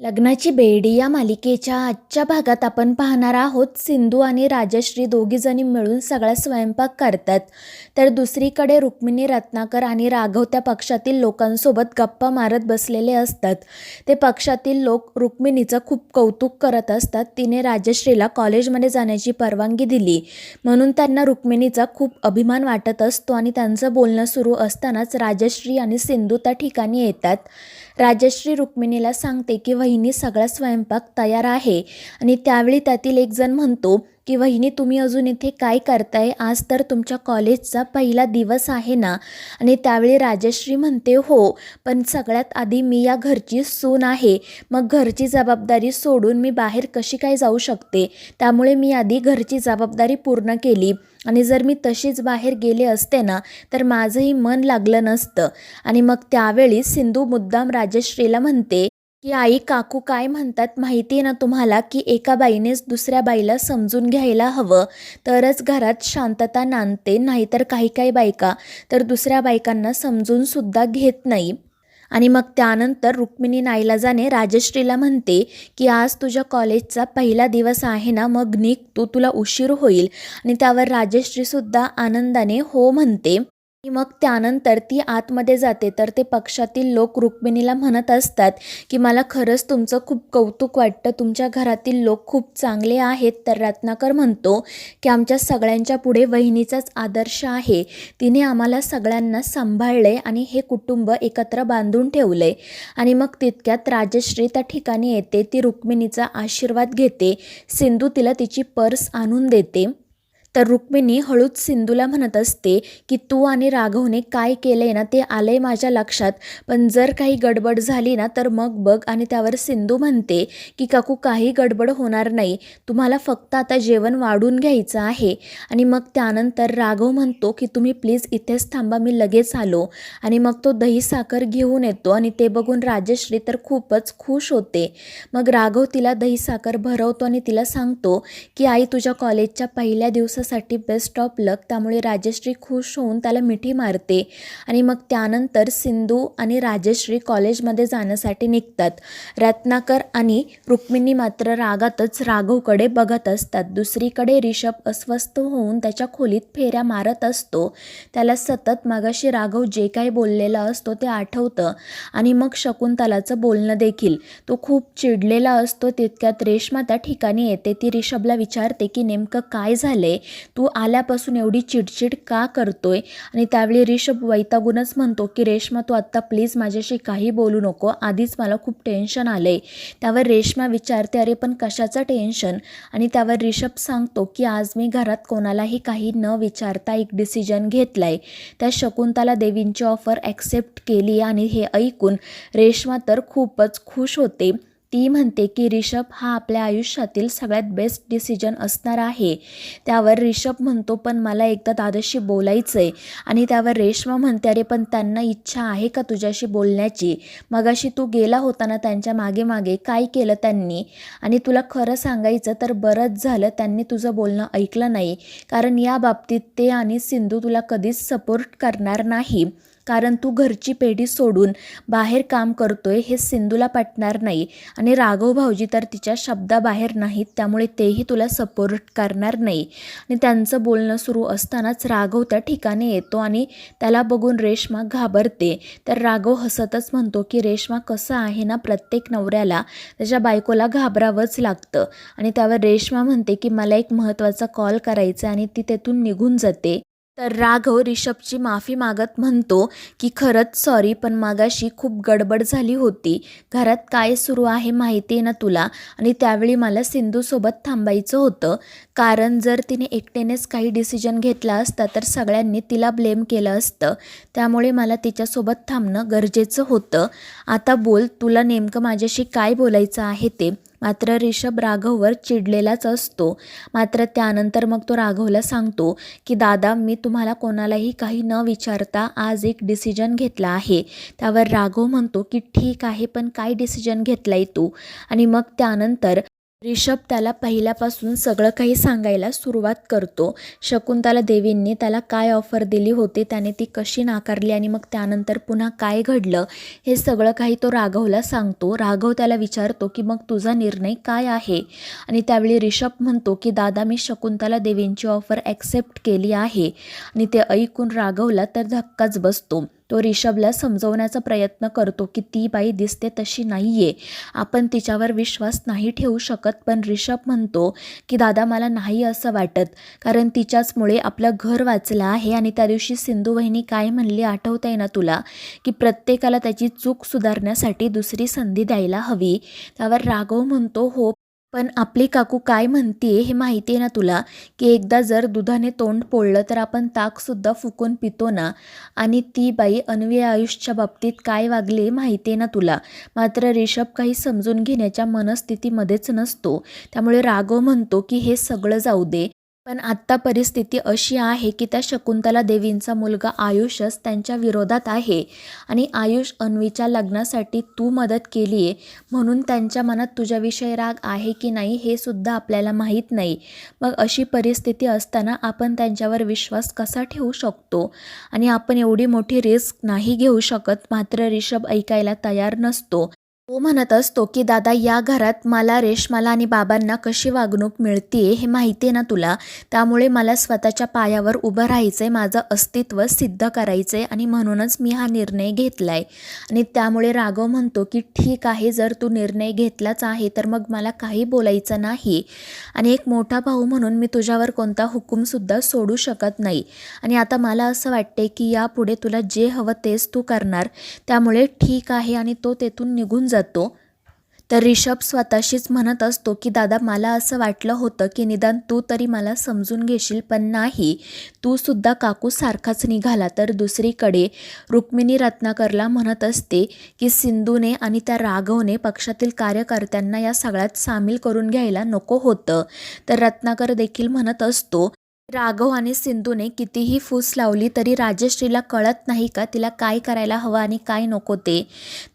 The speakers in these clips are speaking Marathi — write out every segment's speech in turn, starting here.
लग्नाची बेडी या मालिकेच्या आजच्या भागात आपण पाहणार आहोत. सिंधू आणि राजश्री दोघीजणी मिळून सगळा स्वयंपाक करतात. तर दुसरीकडे रुक्मिणी रत्नाकर आणि राघव त्या पक्षातील लोकांसोबत गप्पा मारत बसलेले असतात. ते पक्षातील लोक रुक्मिणीचं खूप कौतुक करत असतात. तिने राजश्रीला कॉलेजमध्ये जाण्याची परवानगी दिली. म्हणून त्यांना रुक्मिणीचा खूप अभिमान वाटत असतो आणि त्यांचं बोलणं सुरू असतानाच राजश्री आणि सिंधू त्या ठिकाणी येतात. राजश्री रुक्मिणीला सांगते की वहिनी सगळा स्वयंपाक तयार आहे. आणि त्यावेळी त्यातील एक जण म्हणतो की वहिनी तुम्ही अजून इथे काय करताय? आज तर तुमच्या कॉलेजचा पहिला दिवस आहे ना? आणि त्यावेळी राजश्री म्हणते हो पण सगळ्यात आधी मी या घरची सून आहे. मग घरची जबाबदारी सोडून मी बाहेर कशी काय जाऊ शकते? त्यामुळे मी आधी घरची जबाबदारी पूर्ण केली. आणि जर मी तशीच बाहेर गेले असते ना तर माझंही मन लागलं नसतं. आणि मग त्यावेळी सिंधू मुद्दाम राजश्रीला म्हणते की आई काकू काय म्हणतात माहिती आहे ना तुम्हाला? की एका बाईनेच दुसऱ्या बाईला समजून घ्यायला हवं. तरच घरात शांतता नांदते नाहीतर काही काही बायका तर दुसऱ्या बायकांना समजूनसुद्धा घेत नाही. आणि मग त्यानंतर रुक्मिणी नाईलाजाने राजश्रीला म्हणते की आज तुझ्या कॉलेजचा पहिला दिवस आहे ना मग निघ तू तुला उशीर होईल. आणि त्यावर राजश्रीसुद्धा आनंदाने हो म्हणते. की मग त्यानंतर ती आतमध्ये जाते. तर ते पक्षातील लोक रुक्मिणीला म्हणत असतात की मला खरंच तुमचं खूप कौतुक वाटतं. तुमच्या घरातील लोक खूप चांगले आहेत. तर रत्नाकर म्हणतो की आमच्या सगळ्यांच्या पुढे वहिनीचाच आदर्श आहे. तिने आम्हाला सगळ्यांना सांभाळले आणि हे कुटुंब एकत्र बांधून ठेवले आणि मग तितक्यात राजश्री त्या ठिकाणी येते. ती रुक्मिणीचा आशीर्वाद घेते. सिंधू तिला तिची पर्स आणून देते. तर रुक्मिणी हळूच सिंधूला म्हणत असते की तू आणि राघवने काय केलंय ना ते आलंय माझ्या लक्षात पण जर काही गडबड झाली ना तर मग बघ आणि त्यावर सिंधू म्हणते की काकू काही गडबड होणार नाही तुम्हाला फक्त आता जेवण वाढून घ्यायचं आहे. आणि मग त्यानंतर राघव म्हणतो की तुम्ही प्लीज इथेच थांबा मी लगेच आलो. आणि मग तो दही साखर घेऊन येतो आणि ते बघून राजश्री तर खूपच खुश होते. मग राघव तिला दही साखर भरवतो आणि तिला सांगतो की आई तुझ्या कॉलेजच्या पहिल्या दिवसात माणसासाठी बेस्ट ऑफ लक त्यामुळे राजश्री खुश होऊन त्याला मिठी मारते. आणि मग त्यानंतर सिंधू आणि राजश्री कॉलेजमध्ये जाण्यासाठी निघतात. रत्नाकर आणि रुक्मिणी मात्र रागातच राघवकडे बघत असतात. दुसरीकडे रिषभ अस्वस्थ होऊन त्याच्या खोलीत फेऱ्या मारत असतो. त्याला सतत मागाशी राघव जे काही बोललेला असतो ते आठवतं. आणि मग शकुंतलाचं बोलणं देखील. तो खूप चिडलेला असतो. तितक्यात रेश्मा त्या ठिकाणी येते. ती रिषभला विचारते की नेमकं काय झालंय? तू आल्यापासून एवढी चिडचिड का करतोय? आणि त्यावेळी रिषभ वैतागूनच म्हणतो की रेश्मा तू आत्ता प्लीज माझ्याशी काही बोलू नको. आधीच मला खूप टेन्शन आलंय. त्यावर रेश्मा विचारते अरे पण कशाचं टेन्शन? आणि त्यावर रिषभ सांगतो की आज मी घरात कोणालाही काही न विचारता एक डिसिजन घेतलाय. त्या शकुंतला देवींची ऑफर ॲक्सेप्ट केली आणि हे ऐकून रेश्मा तर खूपच खुश होते. ती म्हणते की रिषभ हा आपल्या आयुष्यातील सगळ्यात बेस्ट डिसिजन असणार आहे. त्यावर रिषभ म्हणतो पण मला एकदा दादाशी बोलायचं आहे आणि त्यावर रेश्मा म्हणते अरे पण त्यांना इच्छा आहे का तुझ्याशी बोलण्याची? मगाशी तू गेला होता ना त्यांच्या मागे मागे काय केलं त्यांनी? आणि तुला खरं सांगायचं तर बरंच झालं त्यांनी तुझं बोलणं ऐकलं नाही. कारण या बाबतीत ते आणि सिंधू तुला कधीच सपोर्ट करणार नाही. कारण तू घरची पेढी सोडून बाहेर काम करतोय हे सिंधूला पटणार नाही. आणि राघव भाऊजी तर तिच्या शब्दाबाहेर नाहीत त्यामुळे तेही तुला सपोर्ट करणार नाही. आणि त्यांचं बोलणं सुरू असतानाच राघव त्या ठिकाणी येतो आणि त्याला बघून रेश्मा घाबरते. तर राघव हसतच म्हणतो की रेश्मा कसं आहे ना प्रत्येक नवऱ्याला? त्याच्या बायकोला घाबरावंच लागतं. आणि त्यावर रेश्मा म्हणते की मला एक महत्त्वाचा कॉल करायचा आणि ती तेथून निघून जाते. तर राघव रिषभची माफी मागत म्हणतो की खरंच सॉरी पण मागाशी खूप गडबड झाली होती. घरात काय सुरू आहे माहिती आहे ना तुला? आणि त्यावेळी मला सिंधूसोबत थांबायचं होतं. कारण जर तिने एकट्यानेच काही डिसिजन घेतला असता तर सगळ्यांनी तिला ब्लेम केलं असतं. त्यामुळे मला तिच्यासोबत थांबणं गरजेचं होतं. आता बोल तुला नेमकं माझ्याशी काय बोलायचं आहे ते? मात्र रिषभ राघववर चिडलेलाच असतो. मात्र त्यानंतर मग तो राघवला सांगतो की दादा मी तुम्हाला कोणालाही काही न विचारता आज एक डिसिजन घेतला आहे. त्यावर राघव म्हणतो की ठीक आहे पण काय डिसिजन घेतला आहे तू? आणि मग त्यानंतर रिषभ त्याला पहिल्यापासून सगळं काही सांगायला सुरुवात करतो. शकुंतला देवींनी त्याला काय ऑफर दिली होती त्याने ती कशी नाकारली आणि मग त्यानंतर पुन्हा काय घडलं हे सगळं काही तो राघवला सांगतो. राघव त्याला विचारतो की मग तुझा निर्णय काय आहे? आणि त्यावेळी रिषभ म्हणतो की दादा मी शकुंतला देवींची ऑफर ॲक्सेप्ट केली आहे. आणि ते ऐकून राघवला तर धक्काच बसतो. तो रिषभला समजवण्याचा प्रयत्न करतो की ती बाई दिसते तशी नाही आहे आपण तिच्यावर विश्वास नाही ठेवू शकत पण रिषभ म्हणतो की दादा मला नाही असं वाटत. कारण तिच्याचमुळे आपलं घर वाचलं आहे आणि त्या दिवशी सिंधू वहिनी काय म्हणली आठवत आहे ना तुला? की प्रत्येकाला त्याची चूक सुधारण्यासाठी दुसरी संधी द्यायला हवी. त्यावर राघव म्हणतो हो पण आपली काकू काय म्हणतीये हे माहिती आहे ना तुला? की एकदा जर दुधाने तोंड पोळलं तर आपण ताकसुद्धा फुकून पितो ना? आणि ती बाई अन्वी आयुषच्या बाबतीत काय वागले माहिती आहे ना तुला? मात्र रिषभ काही समजून घेण्याच्या मनस्थितीमध्येच नसतो. त्यामुळे राघव म्हणतो की हे सगळं जाऊ दे. पण आत्ता परिस्थिती अशी आहे की त्या शकुंतला देवींचा मुलगा आयुषच त्यांच्या विरोधात आहे. आणि आयुष अन्वीच्या लग्नासाठी तू मदत केली आहे म्हणून त्यांच्या मनात तुझ्याविषयी राग आहे की नाही हे सुद्धा आपल्याला माहीत नाही. मग अशी परिस्थिती असताना आपण त्यांच्यावर विश्वास कसा ठेवू शकतो? आणि आपण एवढी मोठी रिस्क नाही घेऊ शकत मात्र रिषभ ऐकायला तयार नसतो. तो म्हणत असतो की दादा या घरात मला रेशमाला आणि बाबांना कशी वागणूक मिळते हे माहिती आहे ना तुला? त्यामुळे मला स्वतःच्या पायावर उभं राहायचं आहे माझं अस्तित्व सिद्ध करायचं आहे आणि म्हणूनच मी हा निर्णय घेतला आहे आणि त्यामुळे राघव म्हणतो की ठीक आहे जर तू निर्णय घेतलाच आहे तर मग मला काही बोलायचं नाही. आणि एक मोठा भाऊ म्हणून मी तुझ्यावर कोणता हुकूमसुद्धा सोडू शकत नाही. आणि आता मला असं वाटते की यापुढे तुला जे हवं तेच तू करणार. त्यामुळे ठीक आहे आणि तो तेथून निघून जा जातो. तर रिषभ स्वतःशीच म्हणत असतो की दादा मला असं वाटलं होतं की निदान तू तरी मला समजून घेशील पण नाही. तू सुद्धा काकू सारखाच निघाला. तर दुसरीकडे रुक्मिणी रत्नाकरला म्हणत असते की सिंधूने आणि त्या राघवने पक्षातील कार्यकर्त्यांना या सगळ्यात सामील करून घ्यायला नको होतं. तर रत्नाकर देखील म्हणत असतो राघव आणि सिंधूने कितीही फूस लावली तरी राजश्रीला कळत नाही का तिला काय करायला हवं आणि काय नको ते.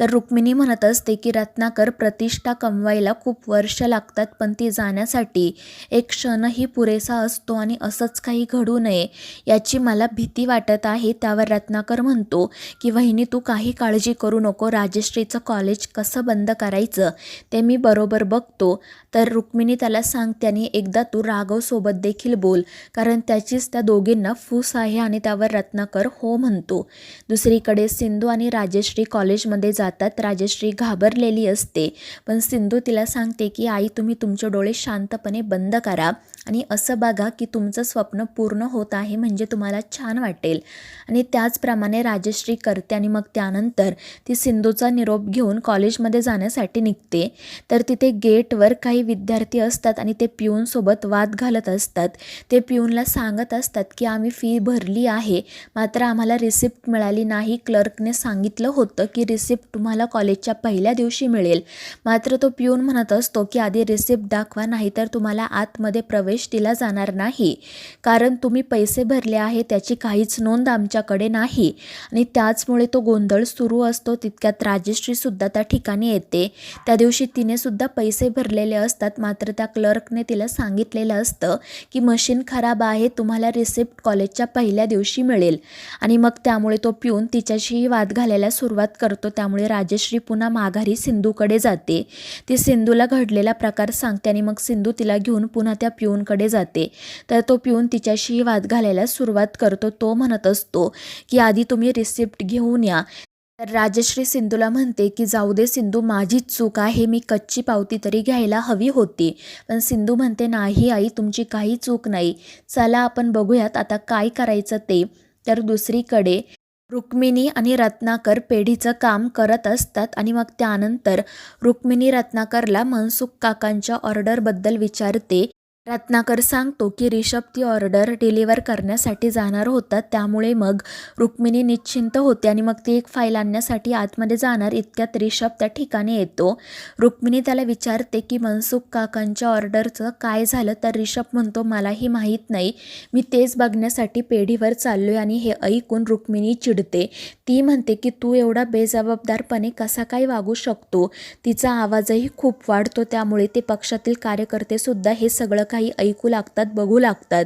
तर रुक्मिणी म्हणत असते की रत्नाकर प्रतिष्ठा कमवायला खूप वर्ष लागतात पण ती जाण्यासाठी. एक क्षणही पुरेसा असतो आणि असंच काही घडू नये. याची मला भीती वाटत आहे त्यावर रत्नाकर म्हणतो की वहिनी तू काही काळजी करू नको राजश्रीचं कॉलेज कसं बंद करायचं ते मी बरोबर बघतो तर रुक्मिणी त्याला सांगते आणि एकदा तू राघवसोबत देखील बोल कारण त्याचीच त्या दोघींना फूस आहे आणि त्यावर रत्नाकर हो म्हणतो. दुसरीकडे सिंधू आणि राजश्री कॉलेजमध्ये जातात. राजश्री घाबरलेली असते. पण सिंधू तिला सांगते की आई तुम्ही तुमचे डोळे शांतपणे बंद करा आणि असं बघा की तुमचं स्वप्न पूर्ण होत आहे म्हणजे तुम्हाला छान वाटेल. आणि त्याचप्रमाणे राजश्री करते आणि मग त्यानंतर ती सिंधूचा निरोप घेऊन कॉलेजमध्ये जाण्यासाठी निघते. तर तिथे गेटवर काही विद्यार्थी असतात आणि ते पिऊनसोबत वाद घालत असतात. ते पिऊन फोनला सांगत असतात की आम्ही फी भरली आहे. मात्र आम्हाला रिसिप्ट मिळाली नाही. क्लर्कने सांगितलं होतं की रिसिप्ट तुम्हाला कॉलेजच्या पहिल्या दिवशी मिळेल. मात्र तो पिऊन म्हणत असतो की आधी रिसिप्ट दाखवा नाही तर तुम्हाला आतमध्ये प्रवेश दिला जाणार नाही. कारण तुम्ही पैसे भरले आहे त्याची काहीच नोंद आमच्याकडे नाही. आणि त्याचमुळे तो गोंधळ सुरू असतो. तितक्यात राजश्रीसुद्धा त्या ठिकाणी येते. त्या दिवशी तिनेसुद्धा पैसे भरलेले असतात. मात्र त्या क्लर्कने तिला सांगितलेलं असतं की मशीन खराब आहे तुम्हाला रिसिप्ट कॉलेजच्या पहिल्या दिवशी मिळेल. आणि मग त्यामुळे तो पिऊन तिच्याशीही वाद घालायला सुरुवात करतो. त्यामुळे राजश्री पुन्हा माघारी सिंधूकडे जाते. ती सिंधूला घडलेला प्रकार सांगते आणि मग सिंधू तिला घेऊन पुन्हा त्या पिऊनकडे जाते. तर तो पिऊन तिच्याशीही वाद घालायला सुरुवात करतो. तो म्हणत असतो की आधी तुम्ही रिसिप्ट घेऊन या. राजश्री सिंधूला म्हणते की जाऊ दे सिंधू माझीच चूक आहे मी कच्ची पावती तरी घ्यायला हवी होती. पण सिंधू म्हणते नाही आई तुमची काही चूक नाही. चला आपण बघूयात आता काय करायचं ते तर दुसरीकडे रुक्मिणी आणि रत्नाकर पेढीचं काम करत असतात आणि मग त्यानंतर रुक्मिणी रत्नाकरला मनसुख काकांच्या ऑर्डरबद्दल विचारते रत्नाकर सांगतो की रिषभ ती ऑर्डर डिलिव्हर करण्यासाठी जाणार होता त्यामुळे मग रुक्मिणी निश्चिंत होते आणि मग ती एक फाईल आणण्यासाठी आतमध्ये जाणार इतक्यात रिषभ त्या ठिकाणी येतो. रुक्मिणी त्याला विचारते की मनसुख काकांच्या ऑर्डरचं काय झालं? तर रिषभ म्हणतो मलाही माहीत नाही. मी तेच बघण्यासाठी पेढीवर चाललो आहे आणि हे ऐकून रुक्मिणी चिडते. ती म्हणते की तू एवढा बेजबाबदारपणे कसा काय वागू शकतो? तिचा आवाजही खूप वाढतो त्यामुळे ते पक्षातील कार्यकर्तेसुद्धा हे सगळं काही ऐकू लागतात बघू लागतात.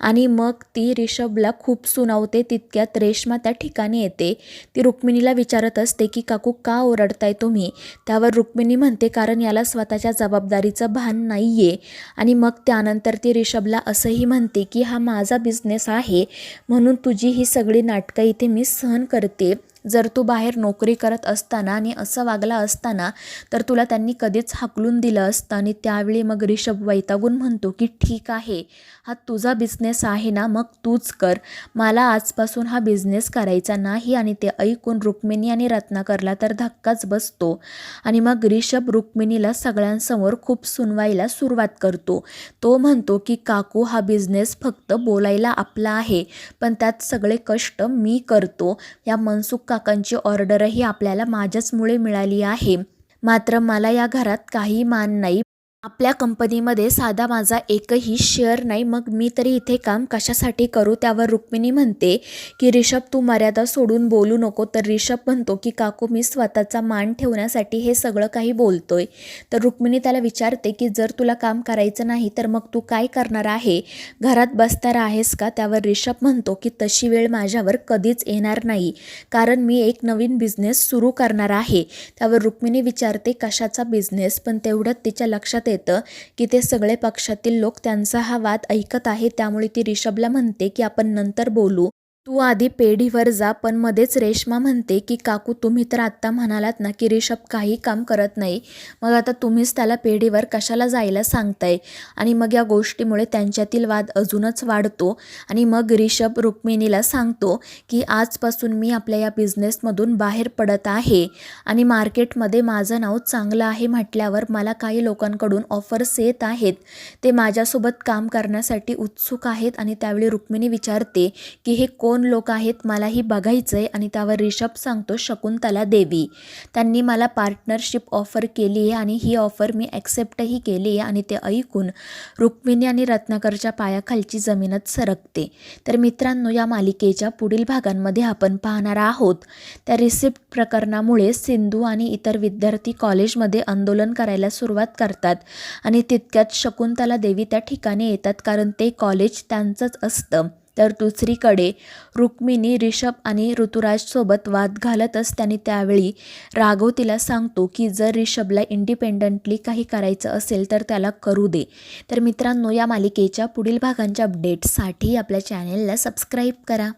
आणि मग ती रिषभला खूप सुनावते तितक्यात रेश्मा त्या ठिकाणी येते. ती रुक्मिणीला विचारत असते की काकू का ओरडताय तुम्ही? त्यावर रुक्मिणी म्हणते कारण याला स्वतःच्या जबाबदारीचं भान नाही आहे आणि मग त्यानंतर ती रिषभला असंही म्हणते की हा माझा बिझनेस आहे म्हणून तुझी ही सगळी नाटकं इथे मी सहन करते. जर तू बाहेर नोकरी करत असताना आणि असं वागला असताना तर तुला त्यांनी कधीच हाकलून दिलं असतं. आणि त्यावेळी मग रिषभ वैतागून म्हणतो की ठीक आहे हा तुझा बिझनेस आहे ना मग तूच कर. मला आजपासून हा बिझनेस करायचा नाही आणि ते ऐकून रुक्मिणी आणि रत्नाकरला तर धक्काच बसतो. आणि मग रिषभ रुक्मिणीला सगळ्यांसमोर खूप सुनवायला सुरुवात करतो. तो म्हणतो की काकू हा बिझनेस फक्त बोलायला आपला आहे पण त्यात सगळे कष्ट मी करतो. या मनसुख काकांची ऑर्डरही आपल्याला माझ्याचमुळे मिळाली आहे. मात्र मला या घरात काही मान नाही. आपल्या कंपनीमध्ये साधा माझा एकही शेअर नाही. मग मी तरी इथे काम कशासाठी करू? त्यावर रुक्मिणी म्हणते की रिषभ तू मर्यादा सोडून बोलू नको. तर रिषभ म्हणतो की काकू मी स्वतःचा मान ठेवण्यासाठी हे सगळं काही बोलतोय. तर रुक्मिणी त्याला विचारते की जर तुला काम करायचं नाही तर मग तू काय करणार आहे? घरात बसणार आहेस का? त्यावर रिषभ म्हणतो की तशी वेळ माझ्यावर कधीच येणार नाही. कारण मी एक नवीन बिझनेस सुरू करणार आहे. त्यावर रुक्मिणी विचारते कशाचा बिझनेस पण तेवढ्यात तिच्या लक्षात येतं की ते सगळे पक्षातील लोक त्यांचा हा वाद ऐकत आहे त्यामुळे ती रिषभला म्हणते की आपण नंतर बोलू. तू आधी पेढीवर जा पण मध्येच रेश्मा म्हणते की काकू तुम्ही तर आत्ता म्हणालात ना की रिषभ काही काम करत नाही. मग आता तुम्हीच त्याला पेढीवर कशाला जायला सांगताय? आणि मग या गोष्टीमुळे त्यांच्यातील वाद अजूनच वाढतो. आणि मग रिषभ रुक्मिणीला सांगतो की आजपासून मी आपल्या या बिझनेसमधून बाहेर पडत आहे. आणि मार्केटमध्ये माझं नाव चांगलं आहे म्हटल्यावर मला काही लोकांकडून ऑफर्स येत आहेत. ते माझ्यासोबत काम करण्यासाठी उत्सुक आहेत. आणि त्यावेळी रुक्मिणी विचारते की हे कोण लोक आहेत मलाही बघायचं आहे आणि त्यावर रिषभ सांगतो शकुंतला देवी. त्यांनी मला पार्टनरशिप ऑफर केली आहे आणि ही ऑफर मी ॲक्सेप्टही केली आहे आणि ते ऐकून रुक्मिणी आणि रत्नाकरच्या पायाखालची जमीनच सरकते. तर मित्रांनो या मालिकेच्या पुढील भागांमध्ये आपण पाहणार आहोत. त्या रिसिप्ट प्रकरणामुळे सिंधू आणि इतर विद्यार्थी कॉलेजमध्ये आंदोलन करायला सुरुवात करतात आणि तितक्यात शकुंतला देवी त्या ठिकाणी येतात कारण ते कॉलेज त्यांचंच असतं. तर दुसरीकडे रुक्मिणी रिषभ आणि ऋतुराजसोबत वाद घालत त्याने त्यावेळी राघव तिला सांगतो की जर रिषभला इंडिपेंडंटली काही करायचं असेल तर त्याला करू दे. तर मित्रांनो या मालिकेच्या पुढील भागांच्या अपडेट्ससाठी आपल्या चॅनेलला सबस्क्राईब करा.